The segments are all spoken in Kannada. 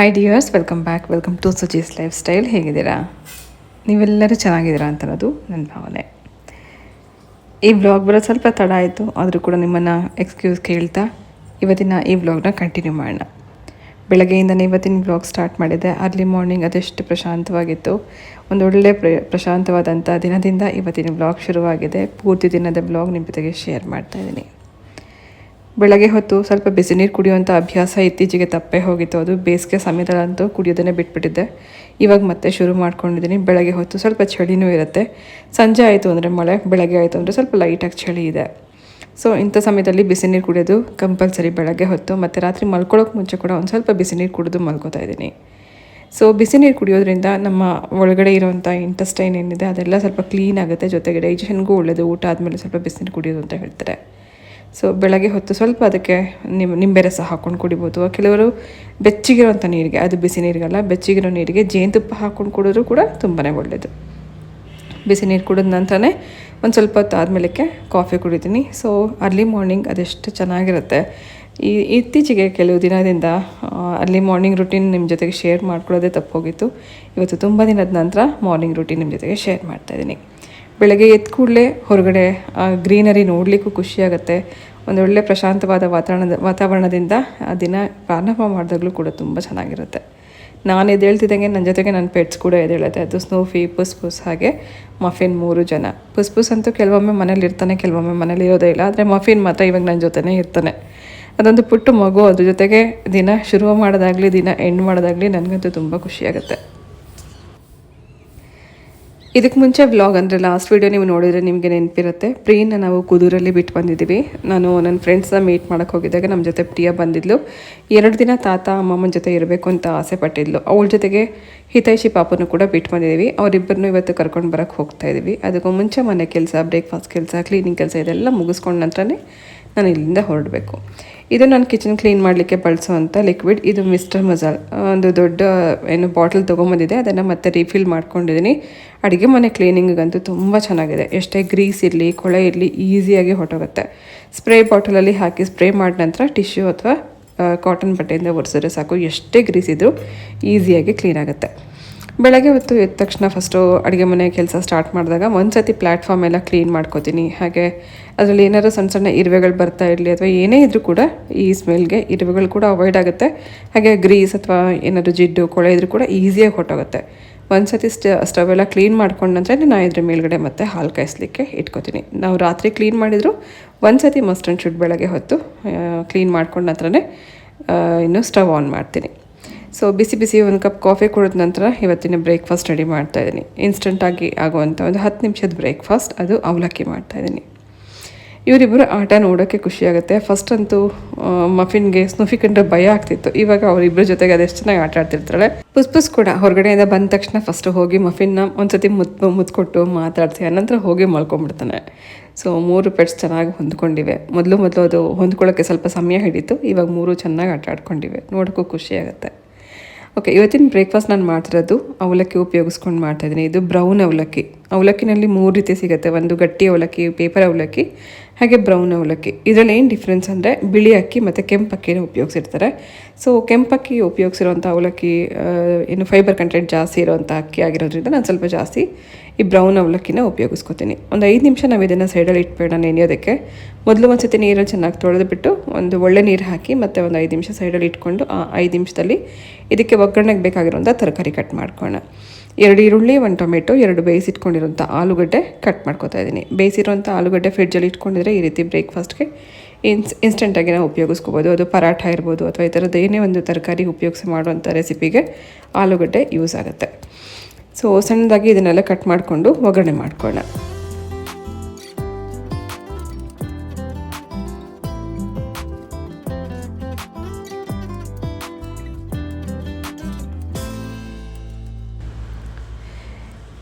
Hi dears welcome back welcome to Suji's lifestyle ಹೇಗಿದ್ದೀರಾ? ನೀವೆಲ್ಲರೂ ಚೆನ್ನಾಗಿದ್ದೀರಾ ಅಂತನ್ನೋದು ನನ್ನ ಭಾವನೆ. ಈ ವ್ಲಾಗ್ ಬರೋ ಸ್ವಲ್ಪ ತಡ ಆಯಿತು, ಆದರೂ ಕೂಡ ನಿಮ್ಮನ್ನು ಎಕ್ಸ್ಕ್ಯೂಸ್ ಕೇಳ್ತಾ ಇವತ್ತಿನ ಈ ವ್ಲಾಗ್ನ ಕಂಟಿನ್ಯೂ ಮಾಡೋಣ. ಬೆಳಗ್ಗೆಯಿಂದನೇ ಇವತ್ತಿನ ವ್ಲಾಗ್ ಸ್ಟಾರ್ಟ್ ಮಾಡಿದೆ. ಅರ್ಲಿ ಮಾರ್ನಿಂಗ್ ಅದೆಷ್ಟು ಪ್ರಶಾಂತವಾಗಿತ್ತು. ಒಂದು ಒಳ್ಳೆ ಪ್ರ ಪ್ರಶಾಂತವಾದಂಥ ದಿನದಿಂದ ಇವತ್ತಿನ ವ್ಲಾಗ್ ಶುರುವಾಗಿದೆ. ಪೂರ್ತಿ ದಿನದ ವ್ಲಾಗ್ ನಿಮ್ಮ ಜೊತೆಗೆ ಶೇರ್ ಮಾಡ್ತಾಯಿದ್ದೀನಿ ಬೆಳಗ್ಗೆ ಹೊತ್ತು ಸ್ವಲ್ಪ ಬಿಸಿ ನೀರು ಕುಡಿಯುವಂಥ ಅಭ್ಯಾಸ ಇತ್ತೀಚೆಗೆ ತಪ್ಪೇ ಹೋಗಿತ್ತು. ಅದು ಬೇಸಿಗೆ ಸಮಯದಲ್ಲಂತೂ ಕುಡಿಯೋದನ್ನೇ ಬಿಟ್ಬಿಟ್ಟಿದ್ದೆ. ಇವಾಗ ಮತ್ತೆ ಶುರು ಮಾಡ್ಕೊಂಡಿದ್ದೀನಿ. ಬೆಳಗ್ಗೆ ಹೊತ್ತು ಸ್ವಲ್ಪ ಚಳಿನೂ ಇರುತ್ತೆ. ಸಂಜೆ ಆಯಿತು ಅಂದರೆ ಮಳೆ, ಬೆಳಗ್ಗೆ ಆಯಿತು ಅಂದರೆ ಸ್ವಲ್ಪ ಲೈಟಾಗಿ ಚಳಿ ಇದೆ. ಸೊ ಇಂಥ ಸಮಯದಲ್ಲಿ ಬಿಸಿ ನೀರು ಕುಡಿಯೋದು ಕಂಪಲ್ಸರಿ ಬೆಳಗ್ಗೆ ಹೊತ್ತು. ಮತ್ತು ರಾತ್ರಿ ಮಲ್ಕೊಳ್ಳೋಕೆ ಮುಂಚೆ ಕೂಡ ಒಂದು ಸ್ವಲ್ಪ ಬಿಸಿ ನೀರು ಕುಡಿದು ಮಲ್ಕೋತಾ ಇದ್ದೀನಿ. ಸೊ ಬಿಸಿ ನೀರು ಕುಡಿಯೋದ್ರಿಂದ ನಮ್ಮ ಒಳಗಡೆ ಇರೋವಂಥ ಇಂಟೆಸ್ಟೈನ್ ಏನಿದೆ ಅದೆಲ್ಲ ಸ್ವಲ್ಪ ಕ್ಲೀನ್ ಆಗುತ್ತೆ. ಜೊತೆಗೆ ಡೈಜೆಷನ್ಗೂ ಒಳ್ಳೆಯದು ಊಟ ಆದಮೇಲೆ ಸ್ವಲ್ಪ ಬಿಸಿ ನೀರು ಕುಡಿಯೋದು ಅಂತ ಹೇಳ್ತಾರೆ. ಸೊ ಬೆಳಗ್ಗೆ ಹೊತ್ತು ಸ್ವಲ್ಪ ಅದಕ್ಕೆ ನಿಮ್ಮ ನಿಂಬೆ ರಸ ಹಾಕ್ಕೊಂಡು ಕುಡಿಬೋದು. ಕೆಲವರು ಬೆಚ್ಚಗಿರೋಂಥ ನೀರಿಗೆ, ಅದು ಬಿಸಿ ನೀರಿಗಲ್ಲ, ಬೆಚ್ಚಗಿರೋ ನೀರಿಗೆ ಜೇನುತುಪ್ಪ ಹಾಕ್ಕೊಂಡು ಕುಡಿದ್ರೂ ಕೂಡ ತುಂಬಾ ಒಳ್ಳೆಯದು ಬಿಸಿ ನೀರು ಕುಡಿದ ನಂತರನೇ ಒಂದು ಸ್ವಲ್ಪ ಹೊತ್ತು ಆದಮೇಲಕ್ಕೆ ಕಾಫಿ ಕುಡಿತೀನಿ. ಸೊ ಅರ್ಲಿ ಮಾರ್ನಿಂಗ್ ಅದೆಷ್ಟು ಚೆನ್ನಾಗಿರುತ್ತೆ. ಈ, ಇತ್ತೀಚೆಗೆ ಕೆಲವು ದಿನದಿಂದ ಅರ್ಲಿ ಮಾರ್ನಿಂಗ್ ರುಟೀನ್ ನಿಮ್ಮ ಜೊತೆಗೆ ಶೇರ್ ಮಾಡ್ಕೊಳ್ಳೋದೇ ತಪ್ಪೋಗಿತ್ತು ಇವತ್ತು ತುಂಬ ದಿನದ ನಂತರ ಮಾರ್ನಿಂಗ್ ರುಟೀನ್ ನಿಮ್ಮ ಜೊತೆಗೆ ಶೇರ್ ಮಾಡ್ತಾಯಿದ್ದೀನಿ ಬೆಳಗ್ಗೆ ಎದ್ದ ಕೂಡಲೇ ಹೊರಗಡೆ ಗ್ರೀನರಿ ನೋಡಲಿಕ್ಕೂ ಖುಷಿಯಾಗುತ್ತೆ. ಒಳ್ಳೆ ಪ್ರಶಾಂತವಾದ ವಾತಾವರಣದ, ವಾತಾವರಣದಿಂದ ಆ ದಿನ ಪ್ರಾರಂಭ ಮಾಡಿದಾಗಲೂ ಕೂಡ ತುಂಬ ಚೆನ್ನಾಗಿರುತ್ತೆ. ನಾನು ಎದ್ದೇಳ್ತಿದ್ದಂಗೆ ನನ್ನ ಜೊತೆಗೆ ನನ್ನ ಪೆಟ್ಸ್ ಕೂಡ ಎದ್ದೇಳುತ್ತೆ. ಅದು ಸ್ನೋಫಿ ಪುಸ್ ಪುಸ್ ಹಾಗೆ ಮಫಿನ್ ಮೂರು ಜನ. ಪುಸ್ ಪುಸ್ ಅಂತೂ ಕೆಲವೊಮ್ಮೆ ಮನೇಲಿ ಇರ್ತಾನೆ, ಕೆಲವೊಮ್ಮೆ ಮನೇಲಿ ಇರೋದೇ ಇಲ್ಲ. ಆದರೆ ಮಫಿನ್ ಮಾತ್ರ ಇವಾಗ ನನ್ನ ಜೊತೆನೇ ಇರ್ತಾನೆ. ಅದೊಂದು ಪುಟ್ಟ ಮಗು, ಅದ್ರ ಜೊತೆಗೆ ದಿನ ಶುರು ಮಾಡೋದಾಗಲಿ, ದಿನ ಎಂಡ್ ಮಾಡೋದಾಗಲಿ ನನಗಂತೂ ತುಂಬ ಖುಷಿಯಾಗುತ್ತೆ. ಇದಕ್ಕೆ ಮುಂಚೆ ವ್ಲಾಗ್ ಅಂದರೆ ಲಾಸ್ಟ್ ವೀಡಿಯೋ ನೀವು ನೋಡಿದರೆ ನಿಮಗೆ ನೆನಪಿರುತ್ತೆ. ಪ್ರಿಯನ್ನ ನಾವು ಕುದೂರಲ್ಲಿ ಬಿಟ್ಟು ಬಂದಿದ್ದೀವಿ. ನಾನು ನನ್ನ ಫ್ರೆಂಡ್ಸ್ನ ಮೀಟ್ ಮಾಡೋಕ್ಕೆ ಹೋಗಿದ್ದಾಗ ನಮ್ಮ ಜೊತೆ ಪ್ರಿಯ ಬಂದಿದ್ಲು. ಎರಡು ದಿನ ತಾತ ಅಮ್ಮಮ್ಮನ ಜೊತೆ ಇರಬೇಕು ಅಂತ ಆಸೆ ಪಟ್ಟಿದ್ಲು. ಅವಳ ಜೊತೆಗೆ ಹಿತೈಷಿ ಪಾಪನೂ ಕೂಡ ಬಿಟ್ಟು ಬಂದಿದ್ದೀವಿ. ಅವರಿಬ್ಬರನ್ನು ಇವತ್ತು ಕರ್ಕೊಂಡು ಬರೋಕ್ಕೆ ಹೋಗ್ತಾ ಇದ್ದೀವಿ. ಅದಕ್ಕೂ ಮುಂಚೆ ಮನೆ ಕೆಲಸ ಬ್ರೇಕ್ಫಾಸ್ಟ್ ಕೆಲಸ ಕ್ಲೀನಿಂಗ್ ಕೆಲಸ ಇದೆಲ್ಲ ಮುಗಿಸ್ಕೊಂಡ ನಂತರನೇ ನಾನು ಇಲ್ಲಿಂದ ಹೊರಡಬೇಕು. ಇದು ನಾನು ಕಿಚನ್ ಕ್ಲೀನ್ ಮಾಡಲಿಕ್ಕೆ ಬಳಸುವಂಥ ಲಿಕ್ವಿಡ್ ಇದು ಮಿಸ್ಟರ್ ಮಸಾಲ್ ಒಂದು ದೊಡ್ಡ, ಏನು ಬಾಟಲ್ ತೊಗೊಂಬಂದಿದೆ. ಅದನ್ನು ಮತ್ತೆ ರೀಫಿಲ್ ಮಾಡ್ಕೊಂಡಿದ್ದೀನಿ. ಅಡುಗೆ ಮನೆ ಕ್ಲೀನಿಂಗಿಗಂತೂ ತುಂಬ ಚೆನ್ನಾಗಿದೆ. ಎಷ್ಟೇ ಗ್ರೀಸ್ ಇರಲಿ, ಕೊಳೆ ಇರಲಿ, ಈಸಿಯಾಗಿ ಹೊಟ್ಟೋಗುತ್ತೆ ಸ್ಪ್ರೇ ಬಾಟಲಲ್ಲಿ ಹಾಕಿ ಸ್ಪ್ರೇ ಮಾಡಿದ ನಂತರ ಟಿಶ್ಯೂ ಅಥವಾ ಕಾಟನ್ ಬಟ್ಟೆಯಿಂದ ಒರೆಸಿದ್ರೆ ಸಾಕು. ಎಷ್ಟೇ ಗ್ರೀಸ್ ಇದ್ದರೂ ಈಸಿಯಾಗಿ ಕ್ಲೀನ್ ಆಗುತ್ತೆ. ಬೆಳಗ್ಗೆ ಹೊತ್ತು ಎದ್ದ ತಕ್ಷಣ ಫಸ್ಟು ಅಡುಗೆ ಮನೆ ಕೆಲಸ ಸ್ಟಾರ್ಟ್ ಮಾಡಿದಾಗ ಒಂದು ಸತಿ ಪ್ಲ್ಯಾಟ್ಫಾರ್ಮ್ ಎಲ್ಲ ಕ್ಲೀನ್ ಮಾಡ್ಕೋತೀನಿ. ಹಾಗೆ ಅದರಲ್ಲಿ ಏನಾದರೂ ಸಣ್ಣ ಸಣ್ಣ ಇರುವೆಗಳು ಬರ್ತಾ ಇರಲಿ ಅಥವಾ ಏನೇ ಇದ್ದರೂ ಕೂಡ ಈ ಸ್ಮೆಲ್ಗೆ ಇರುವೆಗಳು ಕೂಡ ಅವಾಯ್ಡ್ ಆಗುತ್ತೆ. ಹಾಗೆ ಗ್ರೀಸ್ ಅಥವಾ ಏನಾದರೂ ಜಿಡ್ಡು, ಕೊಳೆ ಇದ್ರೂ ಕೂಡ ಈಸಿಯಾಗಿ ಹೊಟ್ಟೋಗುತ್ತೆ ಒಂದು ಸತಿ ಸ್ಟ ಸ್ಟವ್ ಎಲ್ಲ ಕ್ಲೀನ್ ಮಾಡ್ಕೊಂಡ ನಂತರ ನಾನು ಇದ್ರ ಮೇಲ್ಗಡೆ ಮತ್ತೆ ಹಾಲು ಕಾಯಿಸ್ಲಿಕ್ಕೆ ಇಟ್ಕೋತೀನಿ. ನಾವು ರಾತ್ರಿ ಕ್ಲೀನ್ ಮಾಡಿದರೂ ಒಂದು ಸತಿ ಮಸ್ಟ್ ಆ್ಯಂಡ್ ಶುಡ್ ಬೆಳಗ್ಗೆ ಹೊತ್ತು ಕ್ಲೀನ್ ಮಾಡ್ಕೊಂಡ ನಂತರನೇ ಇನ್ನು ಸ್ಟವ್ ಆನ್ ಮಾಡ್ತೀನಿ. ಸೊ ಬಿಸಿ ಬಿಸಿ ಒಂದು ಕಪ್ ಕಾಫಿ ಕುಡಿದ ನಂತರ ಇವತ್ತಿನ ಬ್ರೇಕ್ಫಾಸ್ಟ್ ರೆಡಿ ಮಾಡ್ತಾಯಿದ್ದೀನಿ ಇನ್ಸ್ಟೆಂಟಾಗಿ ಆಗುವಂಥ ಒಂದು ಹತ್ತು ನಿಮಿಷದ ಬ್ರೇಕ್ಫಾಸ್ಟ್, ಅದು ಅವಲಕ್ಕಿ ಮಾಡ್ತಾಯಿದ್ದೀನಿ ಇವರಿಬ್ಬರು ಆಟ ನೋಡೋಕ್ಕೆ ಖುಷಿಯಾಗುತ್ತೆ. ಫಸ್ಟ್ ಅಂತೂ ಮಫಿನ್ಗೆ ಸ್ನೂಫಿ ಕಂಡ್ರೆ ಭಯ ಆಗ್ತಿತ್ತು. ಇವಾಗ ಅವರಿಬ್ಬರ ಜೊತೆಗೆ ಅದೆಷ್ಟು ಚೆನ್ನಾಗಿ ಆಟ ಆಡ್ತಿರ್ತಾಳೆ ಪುಸ್ ಪುಸ್ ಕೂಡ ಹೊರಗಡೆಯಿಂದ ಬಂದ ತಕ್ಷಣ ಫಸ್ಟ್ ಹೋಗಿ ಮಫಿನ್ನ ಒಂದ್ಸತಿ ಮುತ್ ಮುತ್ಕೊಟ್ಟು ಮಾತಾಡ್ಸಿ, ಅನಂತರ ಹೋಗಿ ಮಲ್ಕೊಂಡ್ಬಿಡ್ತಾನೆ ಸೊ ಮೂರು ಪೆಟ್ಸ್ ಚೆನ್ನಾಗಿ ಹೊಂದ್ಕೊಂಡಿವೆ. ಮೊದಲು ಮೊದಲು ಅದು ಹೊಂದ್ಕೊಳ್ಳೋಕ್ಕೆ ಸ್ವಲ್ಪ ಸಮಯ ಹಿಡಿತು. ಇವಾಗ ಮೂರು ಚೆನ್ನಾಗಿ ಆಟ ಆಡ್ಕೊಂಡಿವೆ. ನೋಡೋಕ್ಕೂ ಖುಷಿಯಾಗುತ್ತೆ ಓಕೆ ಇವತ್ತಿನ ಬ್ರೇಕ್ಫಾಸ್ಟ್ ನಾನು ಮಾಡ್ತಿರೋದು ಅವಲಕ್ಕಿ ಉಪಯೋಗಿಸ್ಕೊಂಡು ಮಾಡ್ತಾಯಿದ್ದೀನಿ ಇದು ಬ್ರೌನ್ ಅವಲಕ್ಕಿ. ಅವಲಕ್ಕಿನಲ್ಲಿ ಮೂರು ರೀತಿ ಸಿಗುತ್ತೆ. ಒಂದು ಗಟ್ಟಿ ಅವಲಕ್ಕಿ ಪೇಪರ್ ಅವಲಕ್ಕಿ. ಹಾಗೆ ಬ್ರೌನ್ ಅವಲಕ್ಕಿ. ಇದರಲ್ಲಿ ಏನು ಡಿಫ್ರೆನ್ಸ್ ಅಂದರೆ ಬಿಳಿ ಅಕ್ಕಿ ಮತ್ತು ಕೆಂಪಕ್ಕಿನ ಉಪಯೋಗಿಸಿರ್ತಾರೆ. ಸೊ ಕೆಂಪಕ್ಕಿ ಉಪಯೋಗಿಸಿರುವಂಥ ಅವಲಕ್ಕಿ ಏನು ಫೈಬರ್ ಕಂಟೆಂಟ್ ಜಾಸ್ತಿ ಇರೋವಂಥ ಅಕ್ಕಿ ಆಗಿರೋದ್ರಿಂದ ನಾನು ಸ್ವಲ್ಪ ಜಾಸ್ತಿ ಈ ಬ್ರೌನ್ ಅವಲಕ್ಕಿನ ಉಪಯೋಗಿಸ್ಕೊತೀನಿ. ಒಂದು ಐದು ನಿಮಿಷ ನಾವು ಇದನ್ನು ಸೈಡಲ್ಲಿ ಇಟ್ಬೇಡ ನೆನೆಯೋದಕ್ಕೆ. ಮೊದಲು ಒಂದು ಸತಿ ನೀರಲ್ಲಿ ಚೆನ್ನಾಗಿ ತೊಳೆದುಬಿಟ್ಟು ಒಂದು ಒಳ್ಳೆ ನೀರು ಹಾಕಿ ಮತ್ತು ಒಂದು ಐದು ನಿಮಿಷ ಸೈಡಲ್ಲಿ ಇಟ್ಕೊಂಡು ಆ ಐದು ನಿಮಿಷದಲ್ಲಿ ಇದಕ್ಕೆ ಒಗ್ಗರಣೆಗೆ ಬೇಕಾಗಿರುವಂಥ ತರಕಾರಿ ಕಟ್ ಮಾಡ್ಕೊಳ್ಳೋಣ ಎರಡು ಈರುಳ್ಳಿ, ಒಂದು ಟೊಮೆಟೊ, ಎರಡು ಬೇಯಿಸಿಟ್ಕೊಂಡಿರೋಂಥ ಆಲೂಗಡ್ಡೆ ಕಟ್ ಮಾಡ್ಕೊತಾ ಇದ್ದೀನಿ. ಬೇಯಿಸಿರೋಂಥ ಆಲೂಗಡ್ಡೆ ಫ್ರಿಡ್ಜಲ್ಲಿ ಇಟ್ಕೊಂಡಿದ್ರೆ ಈ ರೀತಿ ಬ್ರೇಕ್ಫಾಸ್ಟ್ಗೆ ಇನ್ಸ್ ಇನ್ಸ್ಟೆಂಟಾಗಿ ನಾವು ಉಪಯೋಗಿಸ್ಕೋಬೋದು. ಅದು ಪರಾಠ ಇರ್ಬೋದು ಅಥವಾ ಈ ಥರದ್ದು ಏನೇ ಒಂದು ತರಕಾರಿ ಉಪಯೋಗಿಸಿ ಮಾಡುವಂಥ ರೆಸಿಪಿಗೆ ಆಲೂಗಡ್ಡೆ ಯೂಸ್ ಆಗುತ್ತೆ. ಸೊ ಸಣ್ಣದಾಗಿ ಇದನ್ನೆಲ್ಲ ಕಟ್ ಮಾಡಿಕೊಂಡು ಒಗ್ಗರಣೆ ಮಾಡ್ಕೊಳ್ಳೋಣ.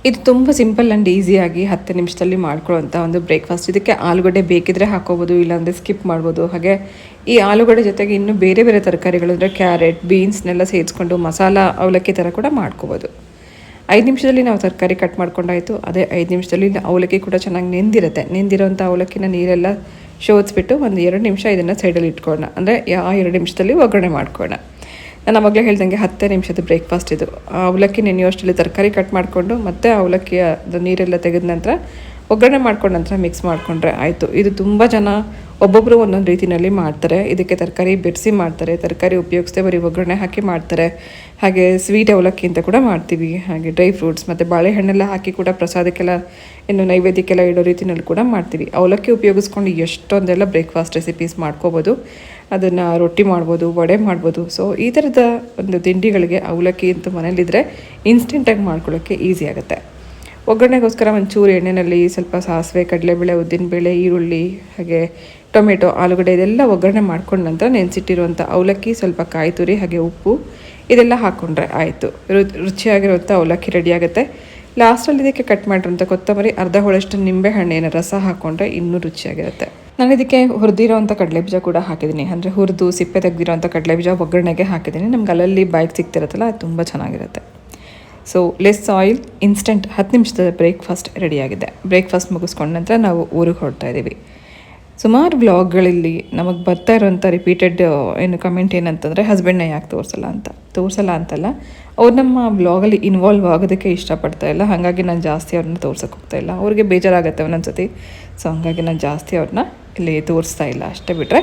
ಇದು ತುಂಬ ಸಿಂಪಲ್ ಆ್ಯಂಡ್ ಈಸಿಯಾಗಿ ಹತ್ತು ನಿಮಿಷದಲ್ಲಿ ಮಾಡ್ಕೊಳ್ಳೋಂಥ ಒಂದು ಬ್ರೇಕ್ಫಾಸ್ಟ್. ಇದಕ್ಕೆ ಆಲೂಗಡ್ಡೆ ಬೇಕಿದ್ರೆ ಹಾಕೋಬೋದು, ಇಲ್ಲಾಂದರೆ ಸ್ಕಿಪ್ ಮಾಡ್ಬೋದು. ಹಾಗೆ ಈ ಆಲೂಗಡ್ಡೆ ಜೊತೆಗೆ ಇನ್ನೂ ಬೇರೆ ಬೇರೆ ತರಕಾರಿಗಳು ಅಂದರೆ ಕ್ಯಾರೆಟ್ ಬೀನ್ಸ್ನೆಲ್ಲ ಸೇರಿಸ್ಕೊಂಡು ಮಸಾಲ ಅವಲಕ್ಕಿ ಥರ ಕೂಡ ಮಾಡ್ಕೋಬೋದು. ಐದು ನಿಮಿಷದಲ್ಲಿ ನಾವು ತರಕಾರಿ ಕಟ್ ಮಾಡ್ಕೊಂಡಾಯಿತು. ಅದೇ ಐದು ನಿಮಿಷದಲ್ಲಿ ಅವಲಕ್ಕಿ ಕೂಡ ಚೆನ್ನಾಗಿ ನೆಂದಿರುತ್ತೆ. ನೆಂದಿರೋಂಥ ಅವಲಕ್ಕಿನ ನೀರೆಲ್ಲ ಶೋಧಿಸ್ಬಿಟ್ಟು ಒಂದು ಎರಡು ನಿಮಿಷ ಇದನ್ನು ಸೈಡಲ್ಲಿ ಇಟ್ಕೊಳ್ಳೋಣ. ಅಂದರೆ ಆ ಎರಡು ನಿಮಿಷದಲ್ಲಿ ಒಗ್ಗರಣೆ ಮಾಡ್ಕೊಳ್ಳೋಣ. ನಾನು ಅವಾಗಲೇ ಹೇಳ್ದಂಗೆ ಹತ್ತೇ ನಿಮಿಷದ ಬ್ರೇಕ್ಫಾಸ್ಟ್ ಇದು. ಅವಲಕ್ಕಿ ನೆನೆಯುವಷ್ಟರಲ್ಲಿ ತರಕಾರಿ ಕಟ್ ಮಾಡಿಕೊಂಡು ಮತ್ತೆ ಅವಲಕ್ಕಿ ಅದು ನೀರೆಲ್ಲ ತೆಗೆದ ನಂತರ ಒಗ್ಗರಣೆ ಮಾಡ್ಕೊಂಡ ನಂತರ ಮಿಕ್ಸ್ ಮಾಡಿಕೊಂಡ್ರೆ ಆಯಿತು. ಇದು ತುಂಬ ಜನ ಒಬ್ಬೊಬ್ಬರು ಒಂದೊಂದು ರೀತಿಯಲ್ಲಿ ಮಾಡ್ತಾರೆ. ಇದಕ್ಕೆ ತರಕಾರಿ ಬೆರೆಸಿ ಮಾಡ್ತಾರೆ, ತರಕಾರಿ ಉಪಯೋಗಿಸದೆ ಬರೀ ಒಗ್ಗರಣೆ ಹಾಕಿ ಮಾಡ್ತಾರೆ. ಹಾಗೆ ಸ್ವೀಟ್ ಅವಲಕ್ಕಿ ಅಂತ ಕೂಡ ಮಾಡ್ತೀವಿ. ಹಾಗೆ ಡ್ರೈ ಫ್ರೂಟ್ಸ್ ಮತ್ತು ಬಾಳೆಹಣ್ಣೆಲ್ಲ ಹಾಕಿ ಕೂಡ ಪ್ರಸಾದಕ್ಕೆಲ್ಲ ಇನ್ನು ನೈವೇದ್ಯಕ್ಕೆಲ್ಲ ಇಡೋ ರೀತಿಯಲ್ಲಿ ಕೂಡ ಮಾಡ್ತೀವಿ. ಅವಲಕ್ಕಿ ಉಪಯೋಗಿಸ್ಕೊಂಡು ಎಷ್ಟೊಂದೆಲ್ಲ ಬ್ರೇಕ್ಫಾಸ್ಟ್ ರೆಸಿಪೀಸ್ ಮಾಡ್ಕೋಬೋದು. ಅದನ್ನು ರೊಟ್ಟಿ ಮಾಡ್ಬೋದು, ವಡೆ ಮಾಡ್ಬೋದು. ಸೊ ಈ ಥರದ ಒಂದು ತಿಂಡಿಗಳಿಗೆ ಅವಲಕ್ಕಿ ಅಂತ ಮನೇಲಿದ್ದರೆ ಇನ್ಸ್ಟೆಂಟಾಗಿ ಮಾಡ್ಕೊಳ್ಳೋಕ್ಕೆ ಈಸಿ ಆಗುತ್ತೆ. ಒಗ್ಗರಣೆಗೋಸ್ಕರ ಒಂಚೂರು ಎಣ್ಣೆಯಲ್ಲಿ ಸ್ವಲ್ಪ ಸಾಸಿವೆ, ಕಡಲೆಬೇಳೆ, ಉದ್ದಿನಬೇಳೆ, ಈರುಳ್ಳಿ, ಹಾಗೆ ಟೊಮೆಟೊ, ಆಲೂಗಡ್ಡೆ ಇದೆಲ್ಲ ಒಗ್ಗರಣೆ ಮಾಡ್ಕೊಂಡ ನಂತರ ನೆನೆಸಿಟ್ಟಿರುವಂಥ ಅವಲಕ್ಕಿ, ಸ್ವಲ್ಪ ಕಾಯಿ ತುರಿ ಹಾಗೆ ಉಪ್ಪು ಇದೆಲ್ಲ ಹಾಕ್ಕೊಂಡ್ರೆ ಆಯಿತು. ರುಚಿಯಾಗಿರುವಂಥ ಅವಲಕ್ಕಿ ರೆಡಿ ಆಗುತ್ತೆ. ಲಾಸ್ಟಲ್ಲಿ ಇದಕ್ಕೆ ಕಟ್ ಮಾಡಿರೋಂಥ ಕೊತ್ತಂಬರಿ ಅರ್ಧ ಹೋಳಷ್ಟು ನಿಂಬೆ ಹಣ್ಣಿನ ರಸ ಹಾಕ್ಕೊಂಡ್ರೆ ಇನ್ನೂ ರುಚಿಯಾಗಿರುತ್ತೆ. ನಾನು ಇದಕ್ಕೆ ಹುರಿದಿರೋಂಥ ಕಡಲೆಬೀಜ ಕೂಡ ಹಾಕಿದ್ದೀನಿ. ಅಂದರೆ ಹುರಿದು ಸಿಪ್ಪೆ ತೆಗೆದಿರೋಂಥ ಕಡಲೆಬೀಜ ಒಗ್ಗರಣೆಗೆ ಹಾಕಿದ್ದೀನಿ. ನಮ್ಗೆ ಅಲ್ಲಲ್ಲಿ ಬೈಕ್ ಸಿಗ್ತಿರತ್ತಲ್ಲ, ಅದು ತುಂಬ ಚೆನ್ನಾಗಿರುತ್ತೆ. ಸೊ ಲೆಸ್ ಆಯಿಲ್ ಇನ್ಸ್ಟೆಂಟ್ ಹತ್ತು ನಿಮಿಷದ ಬ್ರೇಕ್ಫಾಸ್ಟ್ ರೆಡಿಯಾಗಿದೆ ಬ್ರೇಕ್ಫಾಸ್ಟ್ ಮುಗಿಸ್ಕೊಂಡ ನಂತರ ನಾವು ಊರಿಗೆ ಹೊರಡ್ತಾ ಇದ್ದೀವಿ. ಸುಮಾರು ವ್ಲಾಗ್ಗಳಲ್ಲಿ ನಮಗೆ ಬರ್ತಾ ಇರೋಂಥ ರಿಪೀಟೆಡ್ ಏನು ಕಮೆಂಟ್ ಏನಂತಂದರೆ ಹಸ್ಬೆಂಡ್ನ ಯಾಕೆ ತೋರಿಸಲ್ಲ ಅಂತ? ತೋರಿಸಲ್ಲ ಅಂತಲ್ಲ. ಅವ್ರು ನಮ್ಮ ಬ್ಲಾಗಲ್ಲಿ ಇನ್ವಾಲ್ವ್ ಆಗೋದಕ್ಕೆ ಇಷ್ಟಪಡ್ತಾ ಇಲ್ಲ. ಹಾಗಾಗಿ ನಾನು ಜಾಸ್ತಿ ಅವ್ರನ್ನ ತೋರ್ಸೋಕೆ ಹೋಗ್ತಾ ಇಲ್ಲ. ಅವ್ರಿಗೆ ಬೇಜಾರಾಗುತ್ತೆ ಒಂದೊಂದ್ಸತಿ ಸೊ ಹಾಗಾಗಿ ನಾನು ಜಾಸ್ತಿ ಅವ್ರನ್ನ ಇಲ್ಲಿ ತೋರಿಸ್ತಾ ಇಲ್ಲ. ಅಷ್ಟೇ ಬಿಟ್ಟರೆ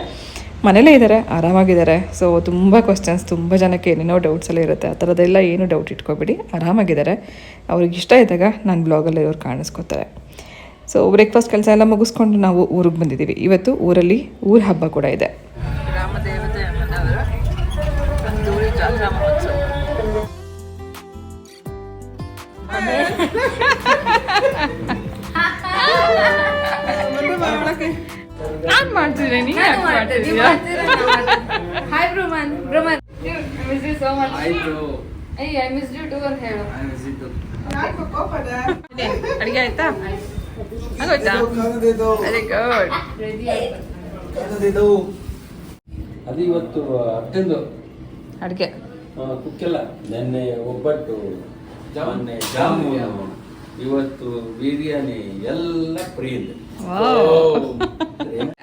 ಮನೇಲೇ ಇದ್ದಾರೆ ಆರಾಮಾಗಿದ್ದಾರೆ ಸೊ ತುಂಬ ಕ್ವಶನ್ಸ್ ತುಂಬ ಜನಕ್ಕೆ ಏನೇನೋ ಡೌಟ್ಸ್ ಎಲ್ಲ ಇರುತ್ತೆ. ಆ ಥರದ್ದೆಲ್ಲ ಏನು ಡೌಟ್ ಇಟ್ಕೊಬೇಡಿ. ಆರಾಮಾಗಿದ್ದಾರೆ ಅವ್ರಿಗೆ ಇಷ್ಟ ಇದ್ದಾಗ ನಾನು ಬ್ಲಾಗಲ್ಲಿ ಅವ್ರು ಕಾಣಿಸ್ಕೊತಾರೆ. ಸೊ ಬ್ರೇಕ್ಫಾಸ್ಟ್ ಕೆಲಸ ಎಲ್ಲ ಮುಗಿಸ್ಕೊಂಡು ನಾವು ಊರಿಗೆ ಬಂದಿದ್ದೀವಿ ಇವತ್ತು ಊರಲ್ಲಿ ಊರ ಹಬ್ಬ ಕೂಡ ಇದೆ. ನಾನು ಮಾಡ್ತಿದ್ರೆ? ನೀನು ಯಾಕೆ ಮಾಡ್ತಿದ್ದೀಯಾ hi Brahman Brahman I miss you so much ಆಯ್ತು I I miss you too ಅಂತ ಹೇಳು ಅಡುಗೆ ಆಯ್ತಾ? ಆಗೋಯ್ತಾ ವೆರಿ ಗುಡ್ ರೆಡಿ ಅದು ಇವತ್ತು ಅಟ್ಟಂದು ಅಡುಗೆ. ಕುಕ್ಕೆಲ್ಲ. ನೆನ್ನೆ ಒಬ್ಬಟ್ಟು ಮೊನ್ನೆ ಜಾಮೂನು ಇವತ್ತು ಬಿರಿಯಾನಿ ಎಲ್ಲ ಫ್ರೀ ಇದೆ.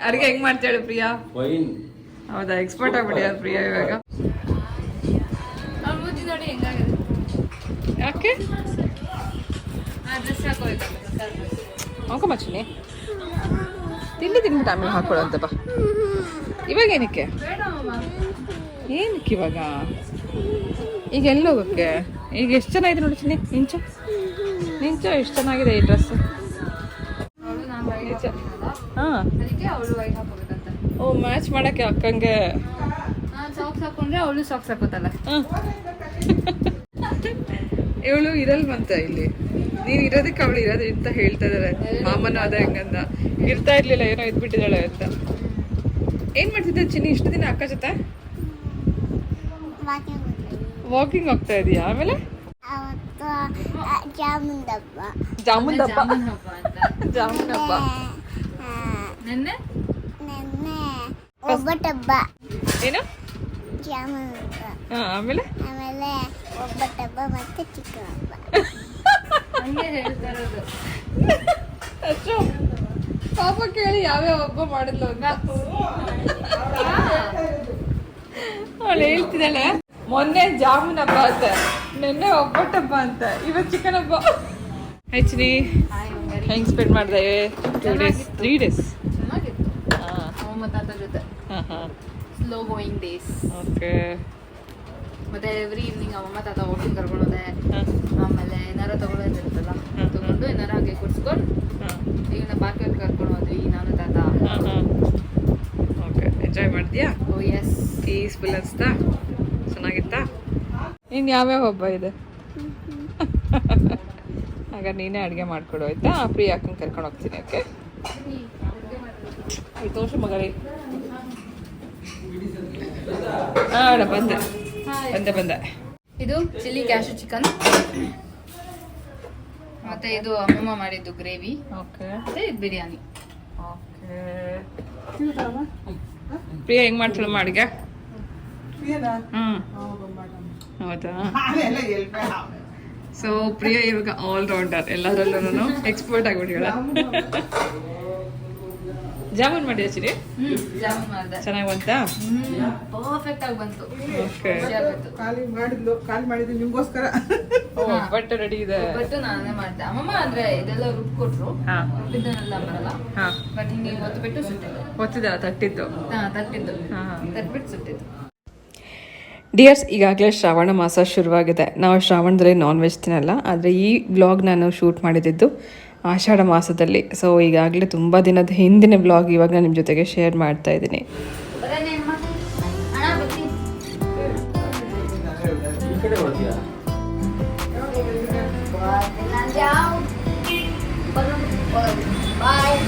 ಅಡುಗೆ ಹೆಂಗ್ ಮಾಡ್ತಾಳೆ ಪ್ರಿಯಾ? ಫೈನ್. ಹೌದಾ ಎಕ್ಸ್ಪರ್ಟ್ ಆಗ್ಬಿಡಿ ಪ್ರಿಯಾ ಇವಾಗ? ಅವ್ರ ನೋಡಿ ಹೆಂಗಾಗಿದೆ ಯಾಕೆ? ಮಚ್ಚಿನಿ ತಿಂಡಿ ತಿನ್ಬಿಟ್ಟು ಆಮೇಲೆ ಹಾಕೊಳ್ಳೋ ಬಾ. ಇವಾಗ ಏನಕ್ಕೆ? ಏನಕ್ಕೆ ಇವಾಗ? ಈಗ ಎಲ್ಲಿ ಹೋಗೋಕ್ಕೆ? ಈಗ ಎಷ್ಟು ಚೆನ್ನಾಗಿದೆ ನೋಡಿ ಚಿನ್ನಿ ನಿಂಚು. ನಿಂಚು ಎಷ್ಟು ಚೆನ್ನಾಗಿದೆ ಈ ಡ್ರೆಸ್ ಓ ಮ್ಯಾಚ್ ಮಾಡಕ್ಕೆ ಅಕ್ಕಂಗೆ. ನಾನು ಸಾಕ್ಸ್ ಹಾಕೊಂಡ್ರೆ ಅವಳು ಸಾಕ್ಸ್ ಹಾಕೋತಲ್ಲ. ಇವಳು ಇರಲ್ವಂತ ಇಲ್ಲಿ. ನೀನು ಇರೋದಕ್ಕೆ ಅವಳು ಇರೋದು ಅಂತ ಹೇಳ್ತಾ ಇದಾರೆ ಮಾಮನ ಅದ ಹೆಂಗಂದ. ಇರ್ತಾ ಇರ್ಲಿಲ್ಲ ಏನೋ ಇದ್ಬಿಟ್ಟಿದ್ದಾಳೆ ಅಂತ. ಏನ್ ಮಾಡ್ತಿದ್ದೆ ಚಿನ್ನಿ? ಇಷ್ಟು ದಿನ ಅಕ್ಕ ಜೊತೆ? ವಾಕಿಂಗ್ ಹೋಗ್ತಾ ಇದೀಯಾ ಆಮೇಲೆ? ಜಾಮೂನ್ ಡಬ್ಬ ಜಾಮೂನ್ ದಪ್ಪ ಜಾಮೂನ್ ಹಬ್ಬ ಅಂತ. ಜಾಮೂನ್ ಹಬ್ಬ ನೆನ್ನೆ? ನೆನ್ನೆ ಒಬ್ಬಟ್ಟು ಹಬ್ಬ ಏನು? ಜಾಮೂನ್ ಹಬ್ಬ ಆಮೇಲೆ? ಆಮೇಲೆ ಒಬ್ಬಟ್ಟು ಹಬ್ಬ ಮತ್ತೆ ಚಿಕನ್ ಹಬ್ಬ ಹಂಗೆ ಹೇಳ್ತಾ ಇರೋದು ಅಷ್ಟು ಪಾಪ ಕೇಳಿ ಯಾವ್ಯಾವ ಹಬ್ಬ ಮಾಡಿದ್ಲು ಅಂತ. ಅವಳು ಹೇಳ್ತಿದ್ದಾಳೆ ಮೊನ್ನೆ ಜಾಮೂನ್ ಹಬ್ಬ ಅಂತ. ನಿನ್ನೆ ಒಬ್ಬಟ್ಟಪ್ಪ ಅಂತ. ಇವತ್ತು ಚಿಕನ್ ಹಬ್ಬ ಹೆಚ್ಚಿನಿ ಹೆಂಗ್ ಸ್ಪೆಂಡ್ ಮಾಡಿದೆ. ಟೂ ಡೇಸ್ ತ್ರೀ ಡೇಸ್ ಅಮ್ಮ ತಾತ ಜೊತೆ. ಸ್ಲೋ ಗೋಯಿಂಗ್ ಡೇಸ್ ಓಕೆ ಮತ್ತೆ ಎವ್ರಿ ಈವ್ನಿಂಗ್ ಅಮ್ಮ ತಾತ ವಾಕಿಂಗ್ ಕರ್ಕೊಳ್ಳೋದೆ ಆಮೇಲೆ ಏನಾರ ತಗೊಳ್ಳೋದಿರುತ್ತಲ್ಲ. ತಗೊಂಡು ಏನಾರ ಹಾಗೆ ಕುಡ್ಸ್ಕೊಂಡು ಇವನ್ನ ಪಾರ್ಕಿಗೆ ಕರ್ಕೊಂಡು ಹೋದ್ವಿ ನಾನು ತಾತ. ಓಕೆ ಎಂಜಾಯ್ ಮಾಡ್ತೀಯಾ? ಓ ಎಸ್ ಪೀಸ್ಫುಲ್ ಅನ್ಸ್ತಾ ಇನ್ನು ಯಾವ್ಯಾವ ಹಬ್ಬ ಇದೆ? ಆಗ ನೀನೇ ಅಡುಗೆ ಮಾಡ್ಕೊಡು ಆಯ್ತಾ? ಫ್ರೀ ಹಾಕೊಂಡು ಕರ್ಕೊಂಡು ಹೋಗ್ತೀನಿ ಓಕೆ? ಆಯ್ತು ತೋರ್ಸು ಮಗಳಿ. ಹಾಂ ಬಂದೆ. ಬಂದೆ ಬಂದೆ. ಇದು ಚಿಲ್ಲಿ ಕ್ಯಾಶು ಚಿಕನ್ ಮತ್ತೆ ಇದು ಅಮ್ಮಮ್ಮ ಮಾಡಿದ್ದು ಗ್ರೇವಿ ಓಕೆ. ಮತ್ತೆ ಇದು ಬಿರಿಯಾನಿ. ಓಕೆ. ಪ್ರಿಯಾ ಹೆಂಗ್ ಮಾಡ್ತಾಳಮ್ಮ ಅಡುಗೆ? ಹ್ಮ್. ಹೌದಾ? ಸೊ ಪ್ರಿಯ ಇವಾಗ ಆಲ್ ರೌಂಡರ್ ಎಲ್ಲರಲ್ಲೂ ಎಕ್ಸ್ಪರ್ಟ್ ಆಗ್ಬಿಟ್ಟಿಗಳ ಜಾಮೂನ್ ಮಾಡಿ ಹಚ್ಚಿರಿ. ಹ್ಮ್ ಜಾಮೂನ್ ಮಾಡಿದೆ. ಚೆನ್ನಾಗಿ ಬಂತಾ? ಪರ್ಫೆಕ್ಟ್ ಆಗಿ ಬಂತು. ಓಕೆ ಖಾಲಿ ಮಾಡಿದ್ಲು ಖಾಲಿ ಮಾಡಿದ್ಲು ನಿಮಗೋಸ್ಕರ. ಬಟ್ ರೆಡಿ ಇದೆ. ಒಬ್ಬಟ್ಟು ನಾನೇ ಮಾಡ್ದೆ. ಅಮ್ಮಮ್ಮ ಅಂದ್ರೆ ಇದೆಲ್ಲ ರುಬ್ಬಿ ಕೊಟ್ರು. ರುಬ್ಬಿದ್ದನ್ನೆಲ್ಲ ಬರಲ್ಲ. ಹಾ. ಬಟ್ ಹಿಂಗೆ ಒತ್ತು ಬಿಟ್ಟು ಸುಟ್ಟಿದ್ದು. ಒತ್ತಿದ ತಟ್ಟಿದ್ದು? ಹಾ ತಟ್ಟಿದ್ದು. ಹಾ. ತಟ್ಬಿಟ್ಟು ಸುಟ್ಟಿದ್ದು. ಡಿಯರ್ಸ್ ಈಗಾಗಲೇ ಶ್ರಾವಣ ಮಾಸ ಶುರುವಾಗಿದೆ. ನಾವು ಶ್ರಾವಣದಲ್ಲಿ ನಾನ್ ವೆಜ್ ತಿನ್ನಲ್ಲ ಆದರೆ ಈ ವ್ಲಾಗ್ ನಾನು ಶೂಟ್ ಮಾಡಿದ್ದು ಆಷಾಢ ಮಾಸದಲ್ಲಿ. ಸೊ ಈಗಾಗಲೇ ತುಂಬ ದಿನದ ಹಿಂದಿನ ವ್ಲಾಗ್ ಇವಾಗ ನಾನು ನಿಮ್ಮ ಜೊತೆಗೆ ಶೇರ್ ಮಾಡ್ತಾ ಇದ್ದೀನಿ ಅಣ್ಣ ಬರ್ತೀನಿ ಈ ಕಡೆ ಹೋದ್ಯಾ ಬಾಯ್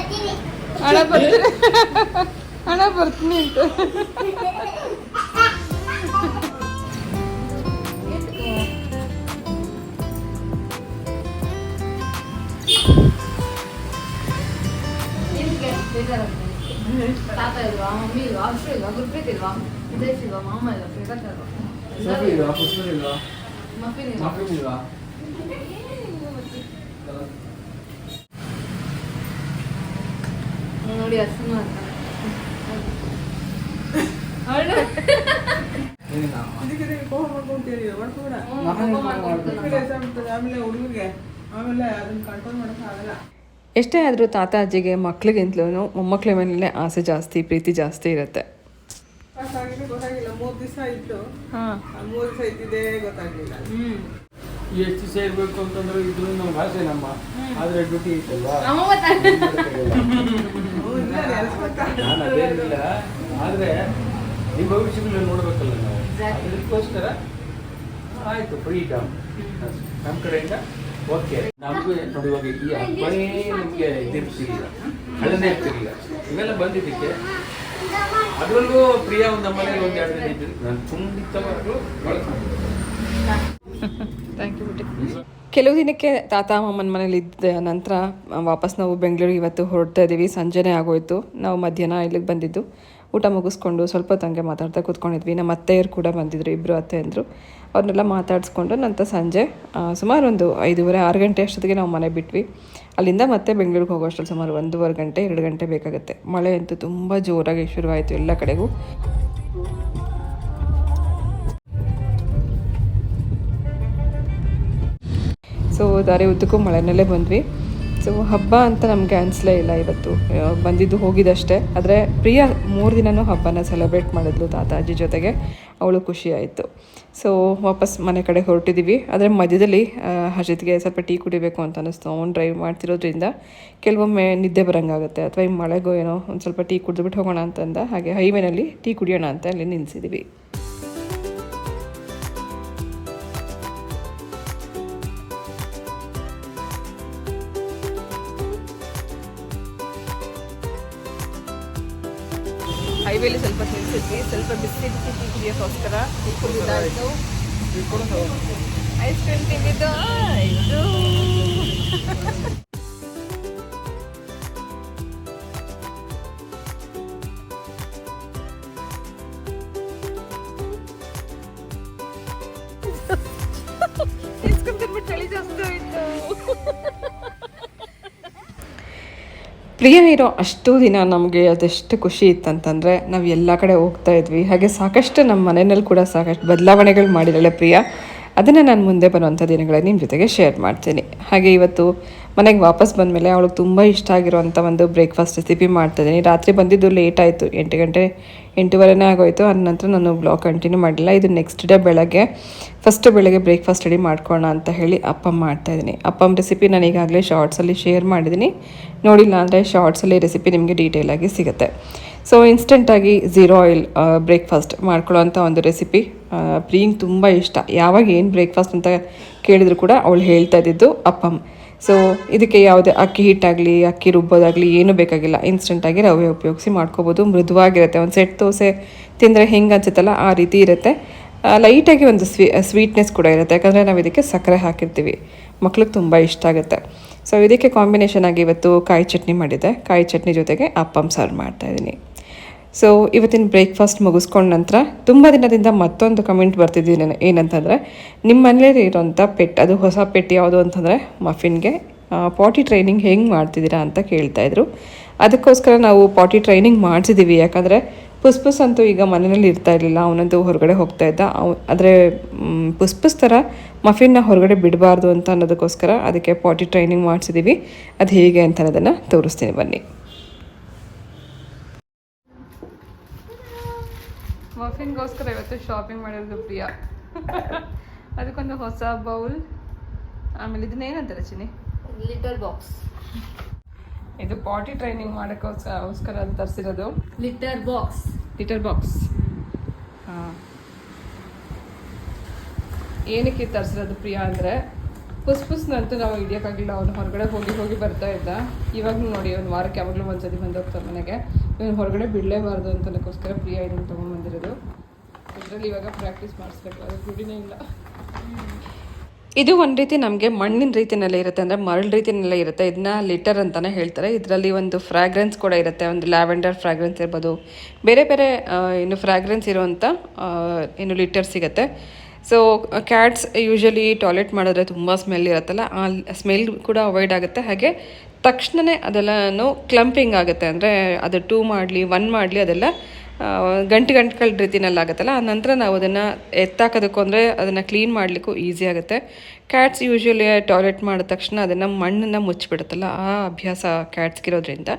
ಬಾಯ್ ಹಣ ಬರ್ತೀನಿ. ಹಣ ಬರ್ತೀನಿ ಅಂತ? ತಾತ ಇಲ್ವಾ? ಮಮ್ಮಿ ಇಲ್ವಾ? ಅಷ್ಟು ಇಲ್ವಾ ಗುರ್ಪ್ರೀತ್ ಇಲ್ವಾ ಉದಯ್ ಇಲ್ವಾ ಮಾಮ ಇಲ್ವಾ ಶ್ರೀಕಾಂತ್ ಇಲ್ವಾ? ಮಫಿನ್ ಇಲ್ವಾ? ನೋಡಿ ಅಂತ. ಅವಳು? ಇದಕ್ಕೆ ಇದಕ್ಕೆ ಕೋಪ ಮಾಡ್ಕೊಂತೀರಿ ಮಾಡ್ಕೋಬೇಡ ಕೋಪ ಮಾಡ್ಕೊಂತಾನೆ. ಆಮೇಲೆ ಹುಡುಗರಿಗೆ ಆಮೇಲೆ ಅದನ್ನ ಕಂಟ್ರೋಲ್ ಮಾಡಕ್ ಆಗಲ್ಲ. ಎಷ್ಟೇ ಆದರೂ ತಾತ ಅಜ್ಜಿಗೆ ಮಕ್ಳಿಗಿಂತಲೂ ಮೊಮ್ಮಕ್ಳ ಮೇಲೆ ಆಸೆ ಜಾಸ್ತಿ ಪ್ರೀತಿ ಜಾಸ್ತಿ ಇರುತ್ತೆ. ಗೊತ್ತಾಗಿಲ್ಲ. ಮೂರ್ ದಿವಸ ಇತ್ತು ಮೂರು ದಿವಸ ಇದ್ದಿದ್ದೇ ಗೊತ್ತಾಗ್ಲಿಲ್ಲ. ಎಷ್ಟು ಸೇರ್ಬೇಕು ಅಂತಂದ್ರೆ ಇದು ನಮ್ಮ ಭಾಷೆ ನಮ್ಮ. ಆದ್ರೆ ಡ್ಯೂಟಿ ಐತಲ್ವಾ ನಾನು ಅದೇನಿಲ್ಲ ಆದ್ರೆ ನಿಮ್ಮ ಭವಿಷ್ಯಗಳನ್ನ ನೋಡ್ಬೇಕಲ್ಲ ನಾವು. ಅದಕ್ಕೋಸ್ಕರ ಆಯ್ತು ಫ್ರೀಡಮ್ ನಮ್ಮ ಕಡೆಯಿಂದ ಓಕೆ ನಮಗೂ ನೋಡಿ ಇವಾಗ ಈ ಹಬ್ಬನೇ ನಮಗೆ ಇದಿರ್ತಿರ್ಲಿಲ್ಲ ಹಳ್ಳನೇ ಇರ್ತಿರ್ಲಿಲ್ಲ ಇವೆಲ್ಲ ಬಂದಿದ್ದಕ್ಕೆ ಅದರಲ್ಲೂ ಪ್ರಿಯ ಒಂದು ನಮ್ಮನೇಲಿ ಒಂದು ಎರಡು ದಿನ ಇದ್ದು ನಾನು ಖಂಡಿತವಾಗ್ಲೂ ಬಳಸ್ಕೊಂಡು ಕೆಲವು ದಿನಕ್ಕೆ ತಾತ ಮಾಮನ ಮನೇಲಿ ಇದ್ದ ನಂತರ ವಾಪಸ್ ನಾವು ಬೆಂಗಳೂರಿಗೆ ಇವತ್ತು ಹೊರಡ್ತಾ ಇದ್ದೀವಿ. ಸಂಜೆನೇ ಆಗೋಯ್ತು. ನಾವು ಮಧ್ಯಾಹ್ನ ಇಲ್ಲಿಗೆ ಬಂದಿದ್ದು. ಊಟ ಮುಗಿಸ್ಕೊಂಡು ಸ್ವಲ್ಪ ತಂಗೆ ಮಾತಾಡ್ತಾ ಕೂತ್ಕೊಂಡಿದ್ವಿ. ನಮ್ಮ ಅತ್ತೆಯರು ಕೂಡ ಬಂದಿದ್ರು ಇಬ್ಬರು ಅತ್ತೆ ಅಂದರು. ಅವ್ರನ್ನೆಲ್ಲ ಮಾತಾಡಿಸ್ಕೊಂಡು ನಂತರ ಸಂಜೆ ಸುಮಾರು ಒಂದು ಐದೂವರೆ ಆರು ಗಂಟೆ ಅಷ್ಟೊತ್ತಿಗೆ ನಾವು ಮನೆ ಬಿಟ್ವಿ. ಅಲ್ಲಿಂದ ಮತ್ತೆ ಬೆಂಗಳೂರಿಗೆ ಹೋಗೋಷ್ಟರಲ್ಲಿ ಸುಮಾರು ಒಂದೂವರೆ ಗಂಟೆ ಎರಡು ಗಂಟೆ ಬೇಕಾಗುತ್ತೆ. ಮಳೆ ಅಂತೂ ತುಂಬ ಜೋರಾಗಿ ಶುರುವಾಯಿತು ಎಲ್ಲ ಕಡೆಗೂ. ಸೊ ದಾರಿ ಉದ್ದಕ್ಕೂ ಮಳೆನಲ್ಲೇ ಬಂದ್ವಿ. ಸೊ ಹಬ್ಬ ಅಂತ ನಮಗೆ ಅನಿಸ್ಲೇ ಇಲ್ಲ ಇವತ್ತು. ಬಂದಿದ್ದು ಹೋಗಿದ್ದಷ್ಟೇ. ಆದರೆ ಪ್ರಿಯ ಮೂರು ದಿನವೂ ಹಬ್ಬನ ಸೆಲೆಬ್ರೇಟ್ ಮಾಡಿದ್ಲು ತಾತಾಜಿ ಜೊತೆಗೆ. ಅವಳು ಖುಷಿ ಆಯಿತು. ಸೊ ವಾಪಸ್ ಮನೆ ಕಡೆ ಹೊರಟಿದ್ದೀವಿ ಆದರೆ ಮಧ್ಯದಲ್ಲಿ ಹರ್ಷಿತ್ಗೆ ಸ್ವಲ್ಪ ಟೀ ಕುಡಿಬೇಕು ಅಂತ ಅನ್ನಿಸ್ತು. ಅವ್ನು ಡ್ರೈವ್ ಮಾಡ್ತಿರೋದ್ರಿಂದ ಕೆಲವೊಮ್ಮೆ ನಿದ್ದೆ ಬರೋಂಗಾಗುತ್ತೆ. ಅಥವಾ ಈ ಮಳೆಗೋ ಏನೋ ಒಂದು ಸ್ವಲ್ಪ ಟೀ ಕುಡಿದ್ಬಿಟ್ಟು ಹೋಗೋಣ ಅಂತಂದ. ಹಾಗೆ ಹೈವೇನಲ್ಲಿ ಟೀ ಕುಡಿಯೋಣ ಅಂತ ಅಲ್ಲಿ ನಿಲ್ಲಿಸಿದ್ದೀವಿ Ice cream, take it. Ice cream, take it. Ice cream, take. ಪ್ರಿಯ ಇರೋ ಅಷ್ಟು ದಿನ ನಮಗೆ ಅದೆಷ್ಟು ಖುಷಿ ಇತ್ತಂತಂದರೆ ನಾವು ಎಲ್ಲ ಕಡೆ ಹೋಗ್ತಾ ಇದ್ವಿ. ಹಾಗೆ ಸಾಕಷ್ಟು ನಮ್ಮ ಮನೆಯಲ್ಲಿ ಕೂಡ ಸಾಕಷ್ಟು ಬದಲಾವಣೆಗಳು ಮಾಡಿದ್ದಾಳೆ ಪ್ರಿಯ? ಅದನ್ನು ನಾನು ಮುಂದೆ ಬರುವಂಥ ದಿನಗಳಲ್ಲಿ ನಿಮ್ಮ ಜೊತೆಗೆ ಶೇರ್ ಮಾಡ್ತೀನಿ. ಹಾಗೆ ಇವತ್ತು ಮನೆಗೆ ವಾಪಸ್ ಬಂದಮೇಲೆ ಅವಳಿಗೆ ತುಂಬ ಇಷ್ಟ ಆಗಿರುವಂಥ ಒಂದು ಬ್ರೇಕ್ಫಾಸ್ಟ್ ರೆಸಿಪಿ ಮಾಡ್ತಾಯಿದ್ದೀನಿ ರಾತ್ರಿ ಬಂದಿದ್ದು ಲೇಟ್ ಆಯಿತು. ಎಂಟು ಗಂಟೆ, ಎಂಟೂವರೆನೇ ಆಗೋಯಿತು. ಅದ ನಂತರ ನಾನು ಬ್ಲಾಗ್ ಕಂಟಿನ್ಯೂ ಮಾಡಿಲ್ಲ ಇದು ನೆಕ್ಸ್ಟ್ ಡೇ ಬೆಳಗ್ಗೆ ಫಸ್ಟ್ ಬೆಳಗ್ಗೆ ಬ್ರೇಕ್ಫಾಸ್ಟ್ ರೆಡಿ ಮಾಡ್ಕೊಳ್ಳೋಣ ಅಂತ ಹೇಳಿ ಅಪ್ಪಮ್ ಮಾಡ್ತಾಯಿದ್ದೀನಿ ಅಪ್ಪಮ್ ರೆಸಿಪಿ ನಾನು ಈಗಾಗಲೇ ಶಾರ್ಟ್ಸಲ್ಲಿ ಶೇರ್ ಮಾಡಿದ್ದೀನಿ. ನೋಡಿಲ್ಲ ಅಂದರೆ ಶಾರ್ಟ್ಸಲ್ಲಿ ರೆಸಿಪಿ ನಿಮಗೆ ಡೀಟೇಲಾಗಿ ಸಿಗುತ್ತೆ. ಸೊ ಇನ್ಸ್ಟೆಂಟಾಗಿ ಝೀರೋ ಆಯಿಲ್ ಬ್ರೇಕ್ಫಾಸ್ಟ್ ಮಾಡ್ಕೊಳ್ಳೋವಂಥ ಒಂದು ರೆಸಿಪಿ ಪ್ರಿಯಿಂಗ್ ತುಂಬ ಇಷ್ಟ. ಯಾವಾಗ ಏನು ಬ್ರೇಕ್ಫಾಸ್ಟ್ ಅಂತ ಕೇಳಿದ್ರು ಕೂಡ ಅವಳು ಹೇಳ್ತಾ ಇದ್ದಿದ್ದು ಅಪ್ಪಮ್. ಸೊ ಇದಕ್ಕೆ ಯಾವುದೇ ಅಕ್ಕಿ ಹಿಟ್ಟಾಗಲಿ, ಅಕ್ಕಿ ರುಬ್ಬೋದಾಗಲಿ ಏನೂ ಬೇಕಾಗಿಲ್ಲ. ಇನ್ಸ್ಟೆಂಟಾಗಿ ರವೆ ಉಪಯೋಗಿಸಿ ಮಾಡ್ಕೋಬೋದು. ಮೃದುವಾಗಿರುತ್ತೆ. ಒಂದು ಸೆಟ್ ದೋಸೆ ತಿಂದರೆ ಹೆಂಗೆ ಅನ್ಸುತ್ತಲ್ಲ ಆ ರೀತಿ ಇರುತ್ತೆ. ಲೈಟಾಗಿ ಒಂದು ಸ್ವೀ ಸ್ವೀಟ್ನೆಸ್ ಕೂಡ ಇರುತ್ತೆ. ಯಾಕಂದರೆ ನಾವು ಇದಕ್ಕೆ ಸಕ್ಕರೆ ಹಾಕಿರ್ತೀವಿ. ಮಕ್ಳಿಗೆ ತುಂಬ ಇಷ್ಟ ಆಗುತ್ತೆ. ಸೊ ಇದಕ್ಕೆ ಕಾಂಬಿನೇಷನ್ ಆಗಿ ಇವತ್ತು ಕಾಯಿ ಚಟ್ನಿ ಮಾಡಿದ್ದೆ. ಕಾಯಿ ಚಟ್ನಿ ಜೊತೆಗೆ ಅಪ್ಪಮ್ ಸರ್ವ್ ಮಾಡ್ತಾಯಿದ್ದೀನಿ ಸೊ ಇವತ್ತಿನ ಬ್ರೇಕ್ಫಾಸ್ಟ್ ಮುಗಿಸ್ಕೊಂಡ ನಂತರ ತುಂಬ ದಿನದಿಂದ ಮತ್ತೊಂದು ಕಮೆಂಟ್ ಬರ್ತಿದ್ದೀನಿ ಏನಂತಂದರೆ ನಿಮ್ಮ ಮನೇಲಿ ಇರೋಂಥ ಪೆಟ್, ಅದು ಹೊಸ ಪೆಟ್ ಯಾವುದು ಅಂತಂದರೆ ಮಫಿನ್ಗೆ ಪಾಟಿ ಟ್ರೈನಿಂಗ್ ಹೆಂಗೆ ಮಾಡ್ತಿದ್ದೀರಾ ಅಂತ ಕೇಳ್ತಾಯಿದ್ರು ಅದಕ್ಕೋಸ್ಕರ ನಾವು ಪಾಟಿ ಟ್ರೈನಿಂಗ್ ಮಾಡಿಸಿದ್ದೀವಿ ಯಾಕಂದರೆ ಪುಸ್ ಪುಸ್ ಅಂತೂ ಈಗ ಮನೆಯಲ್ಲಿ ಇರ್ತಾ ಇರಲಿಲ್ಲ. ಅವನಂತೂ ಹೊರಗಡೆ ಹೋಗ್ತಾ ಇದ್ದ. ಅವ್, ಆದರೆ ಪುಸ್ಪುಸ್ ಪುಸ್ ಪುಸ್ ಥರ ಮಫಿನ್ನ ಹೊರಗಡೆ ಬಿಡಬಾರ್ದು ಅಂತ ಅನ್ನೋದಕ್ಕೋಸ್ಕರ ಅದಕ್ಕೆ ಪಾಟಿ ಟ್ರೈನಿಂಗ್ ಮಾಡಿಸಿದ್ದೀವಿ ಅದು ಹೇಗೆ ಅಂತ ಅನ್ನೋದನ್ನು ತೋರಿಸ್ತೀನಿ ಬನ್ನಿ. ಮಫಿನ್ಗೋಸ್ಕರ ಇವತ್ತು ಶಾಪಿಂಗ್ ಮಾಡಿರೋದು ಪ್ರಿಯಾ. ಅದಕ್ಕೊಂದು ಹೊಸ ಬೌಲ್ ಆಮೇಲೆ ಇದನ್ನ ಏನಂತಾರೆ ಚಿನಿ ಲಿಟರ್ ಬಾಕ್ಸ್ ಇದು ಪಾಟಿ ಟ್ರೈನಿಂಗ್ ಮಾಡೋಕ್ಕೋಸ್ಕರ ಅಂತ ತರಿಸಿರೋದು. ಲಿಟರ್ ಬಾಕ್ಸ್ ಲಿಟರ್ ಬಾಕ್ಸ್ ಹಾಂ. ಏನಕ್ಕೆ ತರಿಸಿರೋದು ಪ್ರಿಯಾ ಅಂದರೆ ಪುಸ್ ಪುಸ್ನಂತೂ ನಾವು ಹಿಡಿಯೋಕ್ಕಾಗಿಲ್ಲ ಅವ್ನು ಹೊರಗಡೆ ಹೋಗಿ ಹೋಗಿ ಬರ್ತಾ ಇದ್ದ. ಇವಾಗ ನೋಡಿ ಒಂದು ವಾರಕ್ಕೆ ಯಾವಾಗಲೂ ಒಂದ್ಸತಿ ಬಂದು ಹೋಗ್ತಾರೆ ಮನೆಗೆ. ಇವನು ಹೊರಗಡೆ ಬಿಡಲೇಬಾರ್ದು ಅಂತನಕ್ಕೋಸ್ಕರ ಪ್ರಿಯಾ ಇದನ್ನು ತೊಗೊಂಬಂದಿರೋದು ಇದರಲ್ಲಿ ಇವಾಗ ಪ್ರಾಕ್ಟೀಸ್ ಮಾಡಿಸ್ಬೇಕು. ಅದು ದುಡಿನೇ ಇಲ್ಲ. ಇದು ಒಂದು ರೀತಿ ನಮಗೆ ಮಣ್ಣಿನ ರೀತಿಯಲ್ಲೇ ಇರುತ್ತೆ ಅಂದರೆ ಮರಳು ರೀತಿಯಲ್ಲೇ ಇರುತ್ತೆ. ಇದನ್ನ ಲಿಟರ್ ಅಂತಲೇ ಹೇಳ್ತಾರೆ. ಇದರಲ್ಲಿ ಒಂದು ಫ್ರಾಗ್ರೆನ್ಸ್ ಕೂಡ ಇರುತ್ತೆ. ಒಂದು ಲ್ಯಾವೆಂಡರ್ ಫ್ರಾಗ್ರೆನ್ಸ್ ಇರ್ಬೋದು. ಬೇರೆ ಬೇರೆ ಇನ್ನು ಫ್ರಾಗ್ರೆನ್ಸ್ ಇರುವಂಥ ಇನ್ನು ಲಿಟರ್ ಸಿಗುತ್ತೆ. ಸೊ ಕ್ಯಾಟ್ಸ್ ಯೂಶಲಿ ಟಾಯ್ಲೆಟ್ ಮಾಡಿದ್ರೆ ತುಂಬ ಸ್ಮೆಲ್ ಇರುತ್ತಲ್ಲ, ಆ ಸ್ಮೆಲ್ ಕೂಡ ಅವಾಯ್ಡ್ ಆಗುತ್ತೆ. ಹಾಗೆ ತಕ್ಷಣವೇ ಅದೆಲ್ಲನೂ ಕ್ಲಂಪಿಂಗ್ ಆಗುತ್ತೆ. ಅಂದರೆ ಅದು ಟೂ ಮಾಡಲಿ ಒನ್ ಮಾಡಲಿ ಅದೆಲ್ಲ ಗಂಟು ಗಂಟುಗಳ ರೀತಿನಲ್ಲಿ ಆಗುತ್ತಲ್ಲ. ಆ ನಂತರ ನಾವು ಅದನ್ನು ಎತ್ತಾಕೋದಕ್ಕೂ ಅಂದರೆ ಅದನ್ನು ಕ್ಲೀನ್ ಮಾಡಲಿಕ್ಕೂ ಈಸಿ ಆಗುತ್ತೆ. ಕ್ಯಾಟ್ಸ್ ಯೂಶ್ವಲಿ ಟಾಯ್ಲೆಟ್ ಮಾಡಿದ ತಕ್ಷಣ ಅದನ್ನು ಮಣ್ಣನ್ನು ಮುಚ್ಚಿಬಿಡುತ್ತಲ್ಲ, ಆ ಅಭ್ಯಾಸ ಕ್ಯಾಟ್ಸ್ಗಿರೋದ್ರಿಂದ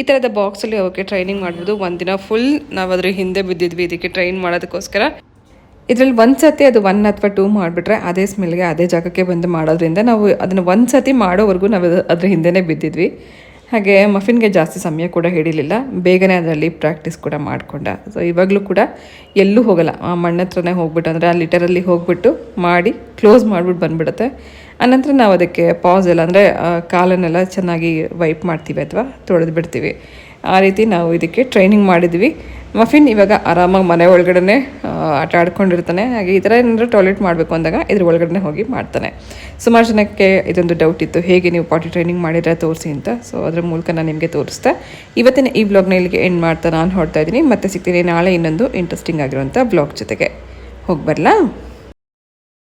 ಈ ಥರದ ಬಾಕ್ಸಲ್ಲಿ ಅವಕ್ಕೆ ಟ್ರೈನಿಂಗ್ ಮಾಡ್ಬೋದು. ಒಂದಿನ ಫುಲ್ ನಾವು ಅದ್ರ ಹಿಂದೆ ಬಿದ್ದಿದ್ವಿ, ಇದಕ್ಕೆ ಟ್ರೈನ್ ಮಾಡೋದಕ್ಕೋಸ್ಕರ. ಇದರಲ್ಲಿ ಒಂದು ಸತಿ ಅದು ಒನ್ ಅಥವಾ ಟೂ ಮಾಡಿಬಿಟ್ರೆ ಅದೇ ಸ್ಮೆಲ್ಗೆ ಅದೇ ಜಾಗಕ್ಕೆ ಬಂದು ಮಾಡೋದ್ರಿಂದ ನಾವು ಅದನ್ನು ಒಂದು ಸತಿ ಮಾಡೋವರೆಗೂ ನಾವು ಅದರ ಹಿಂದೆನೇ ಬಿದ್ದಿದ್ವಿ. ಹಾಗೆ ಮಫಿನ್ಗೆ ಜಾಸ್ತಿ ಸಮಯ ಕೂಡ ಹಿಡಿಲಿಲ್ಲ. ಬೇಗನೆ ಅದರಲ್ಲಿ ಪ್ರಾಕ್ಟೀಸ್ ಕೂಡ ಮಾಡಿಕೊಂಡ. ಸೊ ಇವಾಗಲೂ ಕೂಡ ಎಲ್ಲೂ ಹೋಗಲ್ಲ. ಆ ಹತ್ರನೇ ಹೋಗ್ಬಿಟ್ಟು, ಅಂದರೆ ಆ ಲಿಟರಲ್ಲಿ ಹೋಗ್ಬಿಟ್ಟು ಮಾಡಿ ಕ್ಲೋಸ್ ಮಾಡಿಬಿಟ್ಟು ಬಂದ್ಬಿಡುತ್ತೆ. ಆನಂತರ ನಾವು ಅದಕ್ಕೆ ಪಾಸ್ ಎಲ್ಲ ಅಂದರೆ ಕಾಲನ್ನೆಲ್ಲ ಚೆನ್ನಾಗಿ ವೈಪ್ ಮಾಡ್ತೀವಿ ಅಥವಾ ತೊಳೆದು ಬಿಡ್ತೀವಿ. ಆ ರೀತಿ ನಾವು ಇದಕ್ಕೆ ಟ್ರೈನಿಂಗ್ ಮಾಡಿದ್ವಿ. ಮಫಿನ್ ಇವಾಗ ಆರಾಮಾಗಿ ಮನೆ ಒಳಗಡೆ ಆಟ ಆಡ್ಕೊಂಡಿರ್ತಾನೆ. ಹಾಗೆ ಈ ಥರ ಏನಾದರೂ ಟಾಯ್ಲೆಟ್ ಮಾಡಬೇಕು ಅಂದಾಗ ಇದ್ರ ಒಳಗಡೆ ಹೋಗಿ ಮಾಡ್ತಾನೆ. ಸುಮಾರು ಜನಕ್ಕೆ ಇದೊಂದು ಡೌಟ್ ಇತ್ತು, ಹೇಗೆ ನೀವು ಪಾಟಿ ಟ್ರೈನಿಂಗ್ ಮಾಡಿದ್ರೆ ತೋರಿಸಿ ಅಂತ. ಸೊ ಅದ್ರ ಮೂಲಕ ನಾನು ನಿಮಗೆ ತೋರಿಸ್ತಾ ಇವತ್ತಿನ ಈ ಬ್ಲಾಗ್ನ ಇಲ್ಲಿಗೆ ಎಂಡ್ ಮಾಡ್ತಾ ನಾನು ಹೊಡ್ತಾ ಇದ್ದೀನಿ. ಮತ್ತೆ ಸಿಗ್ತೀನಿ ನಾಳೆ ಇನ್ನೊಂದು ಇಂಟ್ರೆಸ್ಟಿಂಗ್ ಆಗಿರುವಂಥ ಬ್ಲಾಗ್ ಜೊತೆಗೆ. ಹೋಗಿ ಬರಲಾ?